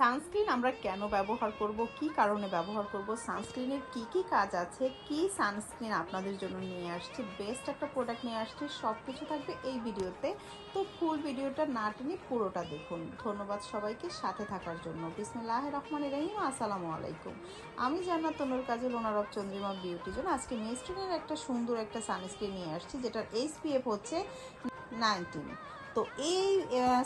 Sunscreen আমরা কেন ব্যবহার করব? কি কারণে ব্যবহার করব? সানস্ক্রিনের কি কি কাজ আছে? কি সানস্ক্রিন আপনাদের জন্য নিয়ে আসছি? বেস্ট একটা প্রোডাক্ট নিয়ে আসছি? সব কিছু থাকবে এই ভিডিওতে। তো ফুল ভিডিওটা না টেনে পুরোটা দেখুন। ধন্যবাদ সবাইকে সাথে থাকার জন্য। বিসমিল্লাহ রহমান রহিম। আসসালামু আলাইকুম। আমি জান্নাত তনুর কাজে লোনার অফ চন্দ্রিমা বিউটি জন্য আজকে মেস্ট্রিনের একটা সুন্দর একটা সানস্ক্রিন নিয়ে আসছি, যেটার এইচপিএফ হচ্ছে নাইনটিন তো এই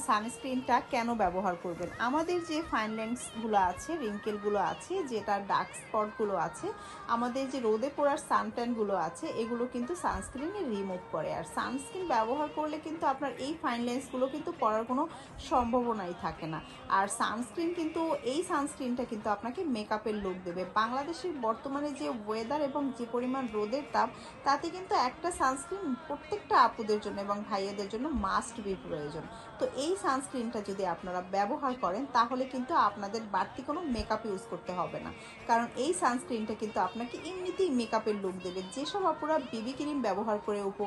সানস্ক্রিনটা কেন ব্যবহার করবেন? আমাদের যে ফাইন লেন্সগুলো আছে রিঙ্কেলগুলো আছে যেটা ডার্ক স্পটগুলো আছে, আমাদের যে রোদে পড়ার সানট্যানগুলো আছে, এগুলো কিন্তু সানস্ক্রিনে রিমুভ করে। আর সানস্ক্রিন ব্যবহার করলে কিন্তু আপনার এই ফাইন লেন্সগুলো কিন্তু পড়ার কোনো সম্ভাবনাই থাকে না। আর সানস্ক্রিন কিন্তু, এই সানস্ক্রিনটা কিন্তু আপনাকে মেকআপের লুক দেবে। বাংলাদেশের বর্তমানে যে ওয়েদার এবং যে পরিমাণ রোদের তাপ, তাতে কিন্তু একটা সানস্ক্রিন প্রত্যেকটা আপুদের জন্য এবং ভাইয়াদের জন্য মাস্ট বি প্রয়োজন। তো এই সানস্ক্রিনটা যদি আপনারা ব্যবহার করেন, তাহলে কিন্তু আপনাদের বাড়তি কোনো মেকআপ ইউজ করতে হবে না। কারণ এই সানস্ক্রিনটা কিন্তু আপনাকে এমনিতেই মেকআপের লুক দেবে। যেসব আপুরা বিবি ক্রিম ব্যবহার করে উপ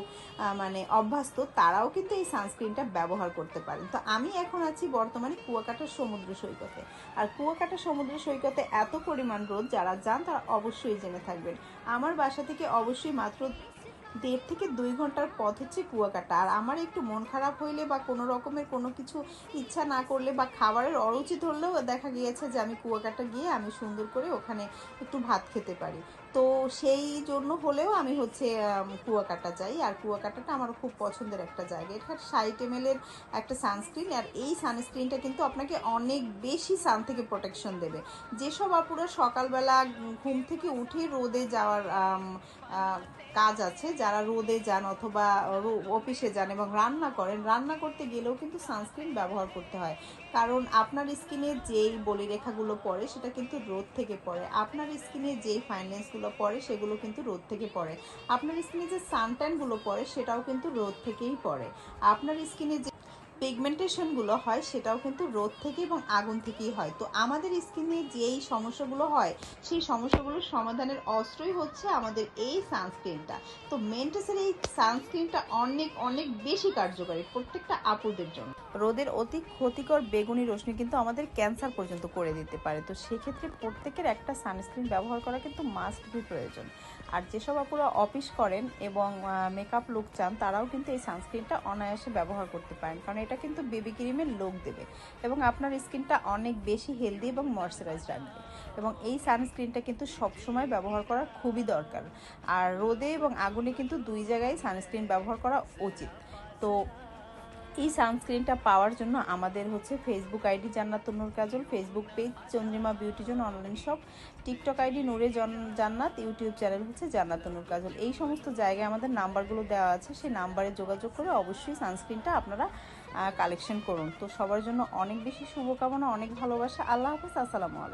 মানে অভ্যস্ত, তারাও কিন্তু এই সানস্ক্রিনটা ব্যবহার করতে পারেন। তো আমি এখন আছি বর্তমানে কুয়াকাটার সমুদ্র সৈকতে। আর কুয়াকাটা সমুদ্র সৈকতে এত পরিমাণ রোদ, যারা যান তারা অবশ্যই জেনে থাকবেন। আমার বাসা থেকে অবশ্যই মাত্র দেড় থেকে দুই ঘণ্টার পথ হচ্ছে কুয়াকাটা। আর আমার একটু মন খারাপ হইলে বা কোনো রকমের কোনো কিছু ইচ্ছা না করলে বা খাবারের অরুচি ধরলেও দেখা গিয়েছে যে আমি কুয়াকাটা গিয়ে আমি সুন্দর করে ওখানে একটু ভাত খেতে পারি। তো সেই জন্য হলেও আমি হচ্ছে কুয়াকাটা যাই। আর কুয়াকাটাটা আমার খুব পছন্দের একটা জায়গা। এটা ষাট এম একটা সানস্ক্রিন। আর এই সানস্ক্রিনটা কিন্তু আপনাকে অনেক বেশি সান থেকে প্রোটেকশন দেবে। যেসব আপুরা সকালবেলা ঘুম থেকে উঠে রোদে যাওয়ার কাজ আছে যারা রোদে যান অথবা অফিসে যান এবং রান্না করেন, রান্না করতে গেলেও কিন্তু সানস্ক্রিন ব্যবহার করতে হয়। কারণ আপনার স্কিনে যেই বলিরেখাগুলো পড়ে, সেটা কিন্তু রোদ থেকে পড়ে। আপনার স্কিনে যেই ফাইন্যান্সগুলো পড়ে, সেগুলো কিন্তু রোদ থেকে পড়ে। আপনার স্কিনে যে সানট্যানগুলো পড়ে, সেটাও কিন্তু রোদ থেকেই পড়ে। আপনার স্কিনে যে পিগমেন্টেশনগুলো হয়, সেটাও কিন্তু রোদ থেকে এবং আগুন থেকেই হয়। তো আমাদের স্কিনে যেই সমস্যাগুলো হয়, সেই সমস্যাগুলোর সমাধানের অস্ত্রই হচ্ছে আমাদের এই সানস্ক্রিনটা তো মেন্টেসের এই সানস্ক্রিনটা অনেক অনেক বেশি কার্যকারী প্রত্যেকটা আপুদের জন্য। রোদের অতি ক্ষতিকর বেগুনি রশ্মি কিন্তু আমাদের ক্যান্সার পর্যন্ত করে দিতে পারে। তো সেক্ষেত্রে প্রত্যেকের একটা সানস্ক্রিন ব্যবহার করা কিন্তু মাস্ট বি প্রয়োজন। আর যেসব আপুরা অফিস করেন এবং মেকআপ লুক চান, তারাও কিন্তু এই সানস্ক্রিনটা অনায়াসে ব্যবহার করতে পারেন। কারণ এটা কিন্তু বেবি ক্রিমের লোক দেবে। এবং আপনার স্কিনটা অনেক বেশি হেলদি এবং ময়শ্চারাইজ রাখবে। এবং এই সানস্ক্রিনটা কিন্তু সবসময় ব্যবহার করা খুবই দরকার। আর রোদে এবং আগুনে কিন্তু দুই জায়গায় সানস্ক্রিন ব্যবহার করা উচিত। তো এই সানস্ক্রিনটা পাওয়ার জন্য আমাদের হচ্ছে ফেসবুক আইডি জান্নাত তনুর Kajol Facebook page Chandrima beauty জন্য online shop TikTok ID Noore জন- জান্নাত ইউটিউব চ্যানেল হচ্ছে জান্নাত তনুর কাজল। এই সমস্ত জায়গায় আমাদের নাম্বারগুলো দেওয়া আছে, সেই নাম্বারে যোগাযোগ করে অবশ্যই সানস্ক্রিনটা আপনারা কালেকশন করুন। তো সবার জন্য অনেক বেশি শুভকামনা, অনেক ভালোবাসা। আল্লাহ হাফিজ, আসসালামু আলাইকুম।